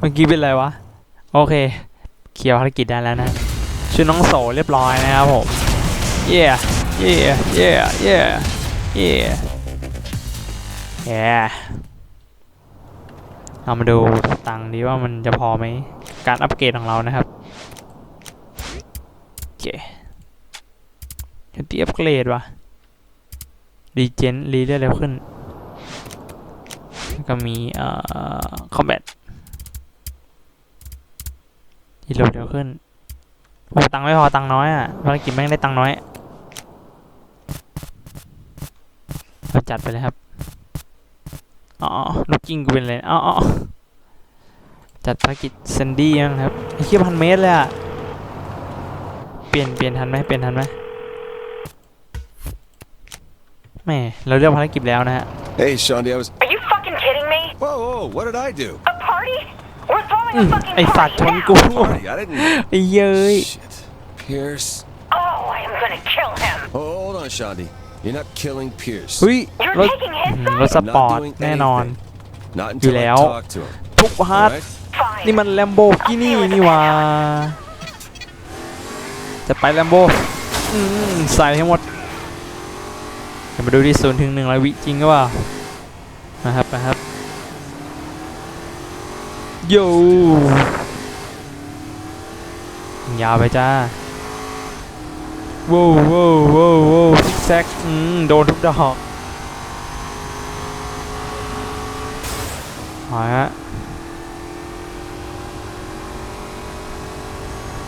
เมื่อกี้เป็นอะไรวะ โอเค เคลียร์ภารกิจได้แล้วนะ ชื่อน้องโสเรียบร้อยนะครับผม เย่เย่เย่เย่เย่แย่เอามาดูตังดีว่ามันจะพอไหม การอัปเกรดของเรานะครับ โอเคเดี๋ยวตีอัปเกรดวะรีเจนรีได้เร็วขึ้นแล้วก็มีเอ่อคอมแบท ที่โหลดเร็วขึ้นโอ้ตังค์ไม่พอตังค์น้อยอะภารกิจแม่งได้ตังค์น้อยเราจัดไปเลยครับอ๋อลูกกิ้งกูเป็นเลยอ๋ออ๋อจัดภารกิจเซนดี้มั้งครับไอ้เคียพันเมตรเลยอะเปลี่ยนเปลี่ยนทันไหมเปลี่ยนทันไหมแหม่เราเลือกภารกิจแล้วนะฮะ Hey, Shawnee, I was. Are you fucking kidding me? Whoa, whoa, what did I do? A party? We're throwing a fucking ไอสัตว์ party ชน now. กู Party, I didn't. ไอ้เย้ย Shit. Pierce. Oh, I am gonna kill him. Oh, hold on, Shawnee. You're not killing Pierce. เฮ้ย You're รถ taking อื้อ his หือ side? รถส I'm ปอร์ not ต doing แน่นอน anything. Not อยู่ until แล้ I ว talk to him. ทุกฮาร์ด Alright? Fine. นี่มันแลมโบกินี่นี่หว่า จะไปแลมโบใส่ให้หมดเดี๋ยวมาดูที่ศูนย์ถึงหนึ่งร้อยวิจริงก็ว่านะครับนะครับ โย่ยาวไปจ้าว้าวว้าวว้าวว้าวซิกแซกอืมโดนทุกดอกเอาฮะ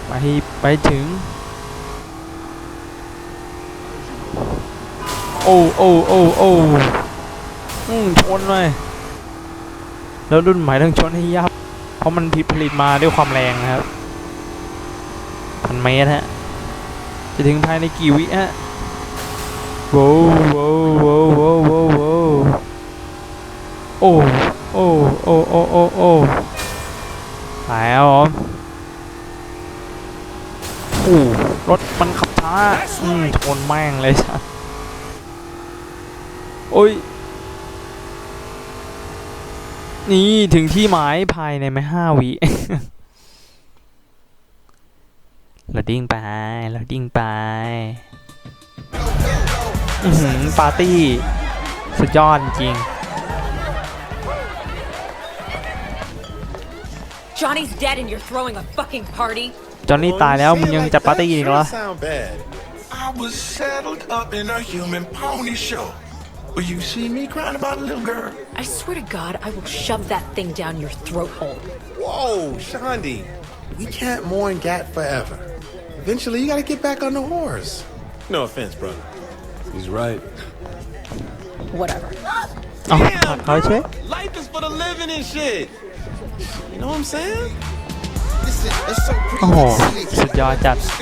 ไปไปถึง โอ้โอ้โอ้โอ้อืมชนเลยแล้วรุ่นใหม่ต้องชนให้ยับ เพราะมันผิดผลิตมาด้วยความแรงนะครับพันเมตรฮะ จะถึงภายในกี่วิฮะโว้วโว้วโว้วโว้วโว้วโว้โอ้โอ้โอ้โอ้โอ้โอ้ไปครับผมโอ้รถมันขับช้าอืมชนแม่งเลยจ้ะโอ้ย นี่ถึงที่หมายภายในไม่ห้าวิเราดิ้งไปเราดิ้งไปอือหือปาร์ตี้ สุดยอดจริง Johnny's dead and you're throwing a fucking party? จอห์นนี่ตายแล้วมึงยังจัดปาร์ตี้อีกเหรอ sound bad. I was saddled up in a human pony show. Will you see me crying about a little girl? I swear to God, I will shove that thing down your throat hole. Whoa, Shandi. We can't mourn Gat forever. Eventually, you gotta get back on the horse. No offense, brother. He's right. Whatever. Damn, girl. Life is for the living and shit. You know what I'm saying? Oh, so God, that's...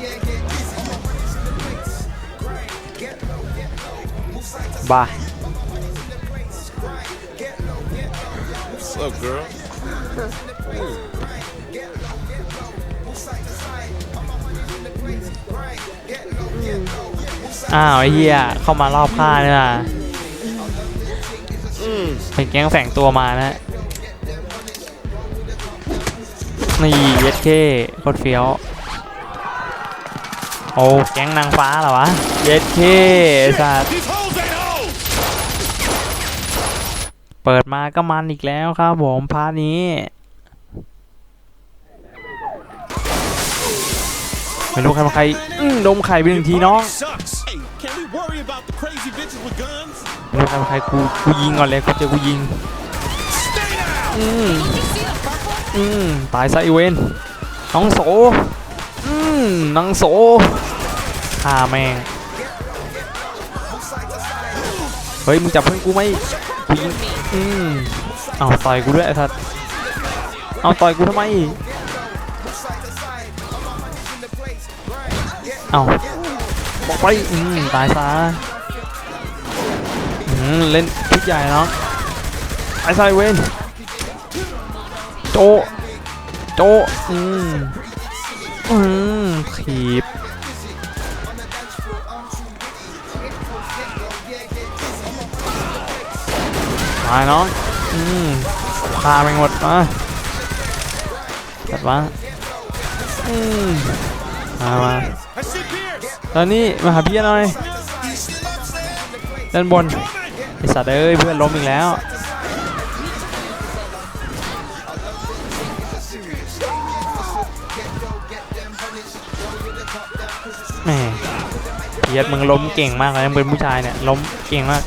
Yeah, บ้า What's up, girl? อ้าวไอ้เหี้ยเข้ามารอบค่าเนี่ยนะเป็นแก๊งแฝงตัวมานะนี่เย็ดเคโคตรเฟี้ยว โอ้แก๊งนางฟ้าเหรอวะ เย็ดเคไอ้สัตว์ เปิดมาก็มันอีกแล้วครับผมพาร์ทนี้ ไม่รู้ใครเป็นใคร อื้ดมไข่ไปหนึ่งทีน้องไม่รู้ใครเป็นใครกูกูยิงก่อนเลยกูเจอกูยิง อืมอืมตายซะอีเวนน้องโสอืมน้องโสฆ่าแม่งเฮ้ยมึงจับเพื่อนกูไหมกูยิง อืมเอาต่อยกูด้วยไอ้สัสเอาต่อยกูทำไม เอาบอกไปอืมตายซะอืมเล่นพิกใหญ่เนาะไอ้ไซเวนโจ โจ อืมอืมถีบ ตายน้องอืมพาไปหมดมาจัดวะอืมมามาตอนนี้มาหาพี่หน่อยด้านบนไอสัตว์เอ้ยเพื่อนล้มอีกแล้วแหมเพียรมึงล้มเก่งมากเลยมึงเป็นผู้ชายเนี่ยล้มเก่งมาก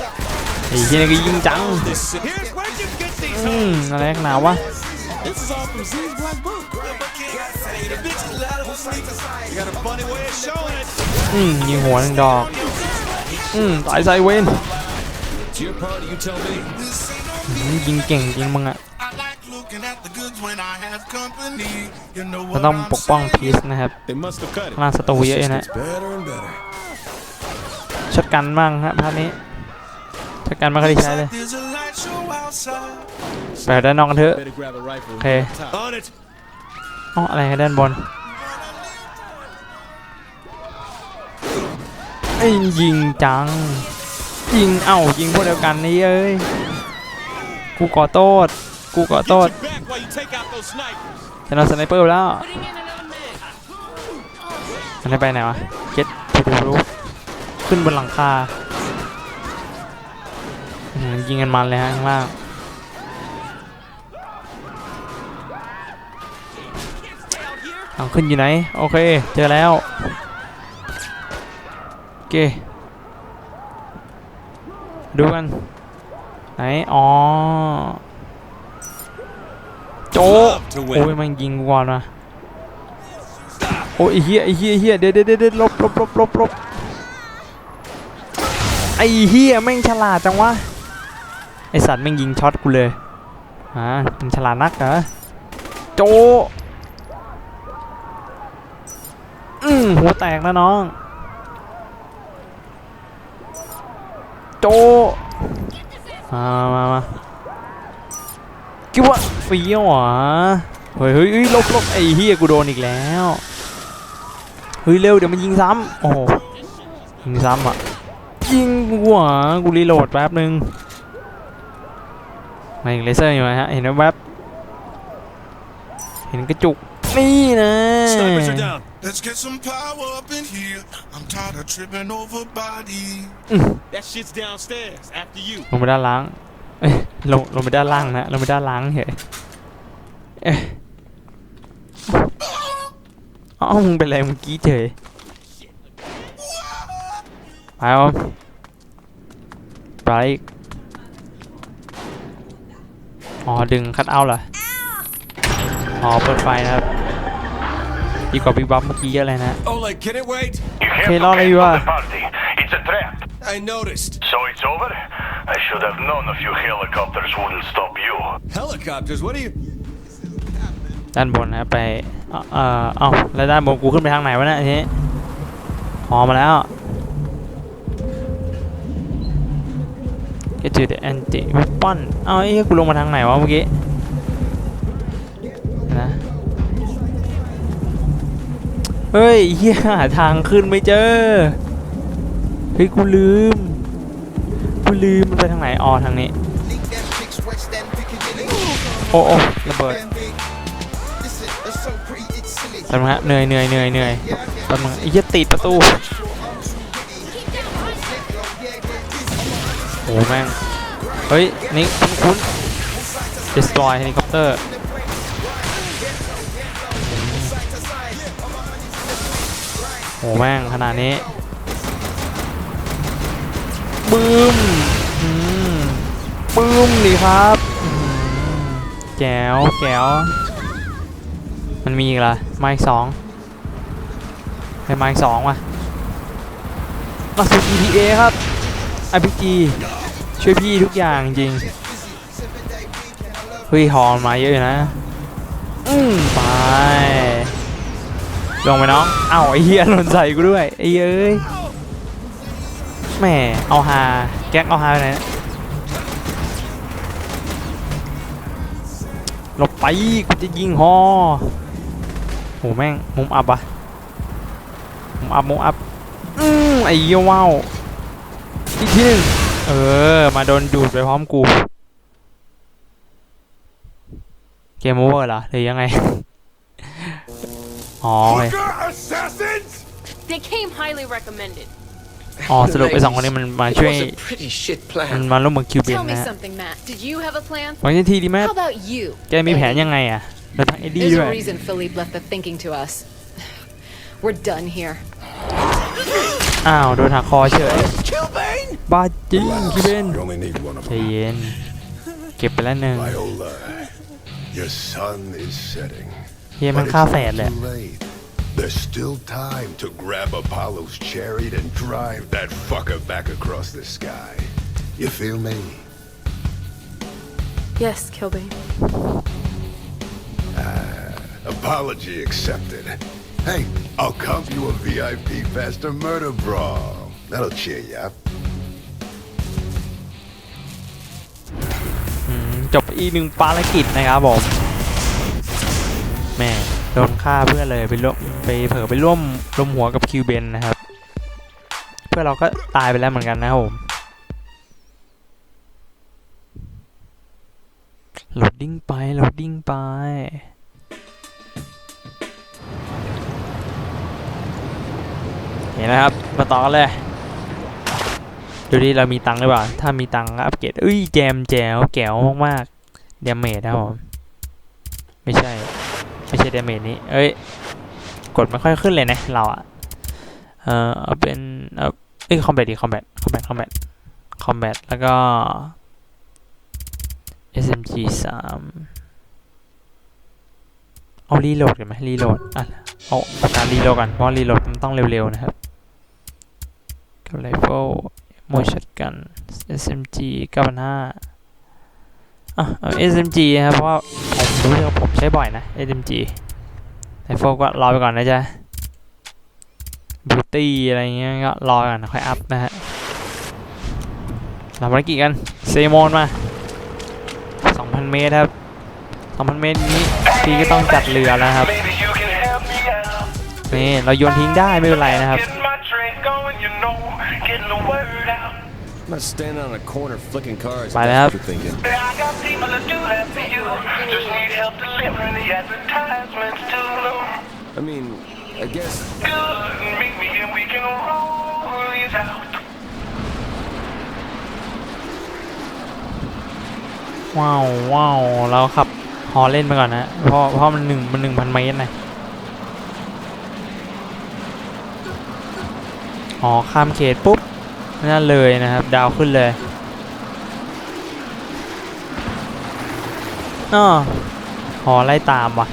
ไอ้ที่นี่ก็ยิงจังอืมอะไรนักหนาวะอืมยิงหัวหนึ่งดอก อืมตายไซเวน It's your party, you tell me. อืมยิงเก่งจริงมึงอะ I like looking at the goods when I have company. You know เรา what ต้อง I'm ปกป้อง saying? พีซนะครับ They must have cut ข้างล่างศัตรูเยอะอยู่นะ It's better and better. ช็อตกันบ้างฮะภาพนี้ ช็อตกันไม่ค่อยได้ใช้เลยไปด้านนอกกันเถอะ Better grab a rifle. Okay. On it. อ๋ออะไรกันด้านบนไอ้ยิงจัง ยิงเอ้ายิงพวกเดียวกันนี่เอ้ยกูขอโทษกูขอโทษฉันเอาสไนเปอร์ไปแล้วมันได้ไปไหนวะเก็ตไปดูรู้ขึ้นบนหลังคา ยิงกันมันเลยฮะข้างล่างทางขึ้นอยู่ไหน โอเค เจอแล้ว โอเค ดูกัน ไหน อ๋อ โจ Love to โอ้ย win. มันยิงกูก่อนนะโอ้ยไอ้เฮียไอ้เฮียไอ้เฮียเดี๋ยวเดี๋ยวเดี๋ยวเดี๋ยวลบลบลบลบลบไอ้เฮียแม่งฉลาดจังวะ ไอสัตว์แม่งยิงช็อตกูเลยอ่ามันฉลาดนักเหรอโจอืมหัวแตกนะน้อง โจมามามาคิดว่าเฟี้ยวเหรอเฮ้ยเฮ้ยเฮ้ยลบลบไอ้เฮียกูโดนอีกแล้ว เฮ้ยเร็วเดี๋ยวมันยิงซ้ำโอ้โหยิงซ้ำอะ ยิงกูเหรอกูรีโหลดแป๊บนึง มาอีกเลเซอร์อยู่ไหมฮะ เห็นแวบเห็นกระจุก นี่นะ Snipers are down. Let's get some power up in here. I'm tired of tripping over bodies. That shit's downstairs after you. ลงไปด้านล่างเอ้ยลงลงไปด้านล่างนะลงไปด้านล่างเฉยเอ้ยเอ้ามึงเป็นไรเมื่อกี้เฉยไปเอาไปอีก อ๋อ ดึงคัดเอาท์เหรอ อ๋อ เปิดไฟนะครับ ดีกว่าบิ๊กบัฟเมื่อกี้เยอะเลยนะ Oleg, can it wait? You have Okay, to Lola, you cancel are. the party. It's a trap. I noticed. So it's over? I should have known a few helicopters wouldn't stop you. Helicopters, what are you? ด้านบนนะครับไป เอ่อ เอ่อเอ้าแล้วด้านบนกูขึ้นไปทางไหนวะเนี่ยทีนี้พอมาแล้ว get to the anti weapon เอ้าไอ้กูลงมาทางไหนวะเมื่อกี้นะเฮ้ยเฮียหาทางขึ้นไม่เจอเฮ้ยกูลืมกูลืมมันไปทางไหนอ๋อทางนี้โอ้โอ้ระเบิดแป๊บนึงฮะเหนื่อยเหนื่อยเหนื่อยเหนื่อยแป๊บนึงไอ้เหี้ยติดประตู อ้แม่ง เฮ้ย นี่คุ้นคุ้น destroy helicopter โอ้แม่งขนาดนี้บึ้มบึ้มดีครับแจ๋วแจ๋วมันมีอีกเหรอมาอีกสองเฮ้ยมาอีกสองว่ะกระสุน ETA ครับ RPG ช่วยพี่ทุกอย่างจริงเฮ้ยหอมมาเยอะอยู่นะ อืมไป ลงไปน้อง เอ้าไอ้เหี้ยหล่นใส่กูด้วยไอ้เอ้ยแหมเอาฮาแก๊กเอาฮาไปไหนเนี่ยหลบไปกูจะยิงฮอโหแม่งมุมอับอะมุมอับมุมอับอืมไอ้เหี้ยว้าวอีกทีหนึง เออ มาโดนดูดไปพร้อมกู เกมโอเวอร์เหรอหรือยังไง อ๋อโอเค assassins! They came highly recommended. อ๋อสรุปไอ้สองคนนี้มันมาช่วย It was a pretty shit มัน plan. มาร่วมมือคิวเบน Tell me นะฮะ something, Matt. Did you have a plan? วันนี้ทีดีแม่ How about you? แกมีแผนยังไงอะเราทั้งเอ็ดดี้ There's ด้วย a reason Philippe left the thinking to us. We're done here. อ้าว โดนหักคอเฉย Kilbane! บ้าจริงคิวเบน You only need one of ใจ them. เย็น เก็บไปแล้วหนึ่ง Viola, your sun is setting. เฮียมัน But ฆ่า it's แฝด not เลย too late. There's still time to grab Apollo's chariot and drive that fucker back across the sky. You feel me? Yes, Kilbane. Apology accepted. Hey, I'll comp you a VIP faster murder brawl. That'll cheer you up. จบอีกหนึ่งภารกิจนะครับผมแม่โดนฆ่าเพื่อเลยไปร่วมไปเผลอไปร่วมรวมหัวกับคิวเบนนะครับ เพื่อเราก็ตายไปแล้วเหมือนกันนะครับผมโหลดดิ้งไปโหลดดิ้งไปเห็นนะครับมาต่อกันเลย ดูดิเรามีตังค์หรือเปล่า ถ้ามีตังค์ก็อัปเกรดเอ้ยแจมแจ๋วแก๋วมากๆเดเมจนะครับผมไม่ใช่ ไม่ใช่เดเมจนี้ เอ้ย กดไม่ค่อยขึ้นเลยนะ เราอะเออเอาเป็นเอาเอ้ยคอมแบทดีคอมแบทคอมแบทคอมแบทคอมแบทแล้วก็ SMG 3เอารีโหลดกันไหมรีโหลดอะเอาเอาการรีโหลดกันเพราะรีโหลดมันต้องเร็วๆนะครับกับไรเฟิล โมชัดกัน SMG 9,500อะเอา SMG นะครับ เพราะว่าผมรู้สึกว่าผมใช้บ่อยนะ SMG ไอโฟก็รอไปก่อนนะจ๊ะ Beauty อะไรเงี้ยก็รอก่อนค่อยอัพนะฮะเราภารกิจกันเซโมนมา 2,000 เมตรครับ 2,000 เมตรนี้พี่ก็ต้องจัดเรือแล้วครับ นี่ เราโยนทิ้งได้ไม่เป็นไรนะครับ I'm not standing on a corner flicking cars. if Bye, that's Dad. what you're thinking. Yeah, I got people to do that for you. Just need help delivering the advertisements to them. I mean, I guess Good, meet me and we can roll these out. ว้าวว้าวเราขับฮอเล่นไปก่อนนะเพราะเพราะมันหนึ่งมันหนึ่งพันเมตรนะอ๋อข้ามเขตปุ๊บ นั่นเลยนะครับ ดาวขึ้นเลยอ้อหอไล่ตามว่ะ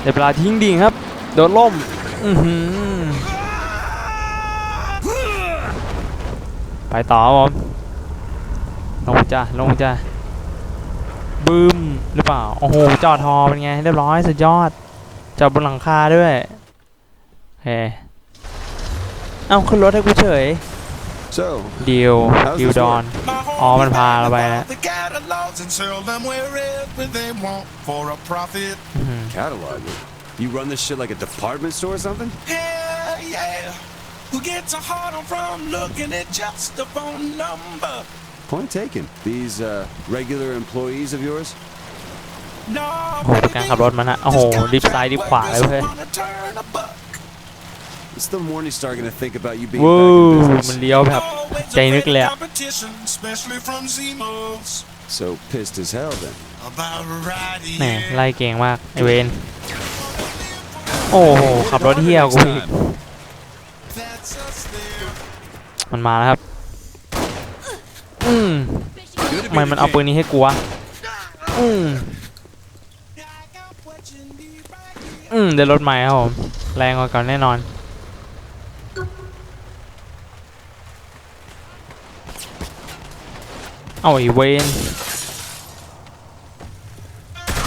เดี๋ยวเวลาทิ้งดิ่งครับ โดนล่ม อือหือ ไปต่อผมลงจ้ะลงจ้ะบึ้มหรือเปล่า โอ้โห จอดทอเป็นไง เรียบร้อย สุดยอดจอดบนหลังคาด้วย เฮ้เอ้าขึ้นรถให้กูเฉย so. เดียวดิวดอน My Oh, homies man, pile buy away. the catalogs and sell them wherever they want for a profit. Catalog it. You run this shit like a department store or something? Yeah, yeah. Who gets a hard on from looking at just a phone number? Point taken. These uh, regular employees of yours? No, โอ้โหดูการขับรถมันนะ โอ้โห ดิฟซ้ายดิฟขวาเลยเว้ย wanna turn a buck. Is the Morningstar gonna think about you being วู้ back in มัน business? เลี้ยวแบบ Always ใจนึกเลยอะ competition, especially from Z-Moves. So pissed as hell then. About right แหม here. ไล่เก่งมาก ไอเวนโอ้โห ขับรถเที่ยวกูอีก That's us there. มันมาแล้วครับ อืม Good ทำไมมันเอาปืนนี้ให้กูวะอืม I got what you need right here. อืมเดี๋ยวรถใหม่ครับผม แรงกว่าเก่าแน่นอน เอาไอ้เวน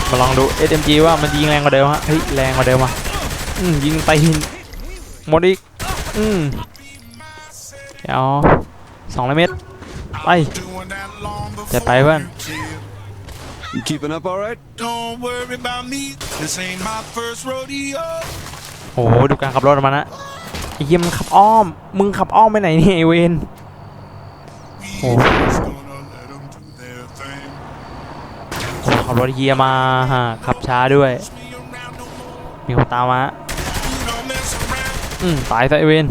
มาลองดู SMG ว่ามันยิงแรงกว่าเดิมฮะเฮ้ยแรงกว่าเดิมอะอืมยิงไปหินหมดอีกอืมเดี๋ยวสองร้อยเมตรไป Doing that long before จะไปเพื่อน you chill. You keeping up all right? Don't worry about me. This ain't my first rodeo. โอ้โหดูการขับรถของมันนะไอ้เหี้ยมันขับอ้อม มึงขับอ้อมไปไหนเนี่ยไอเวน We Oh. ขับรถเฮียมาฮะขับช้าด้วย มีคนตามมาอืมตายซะไอเวน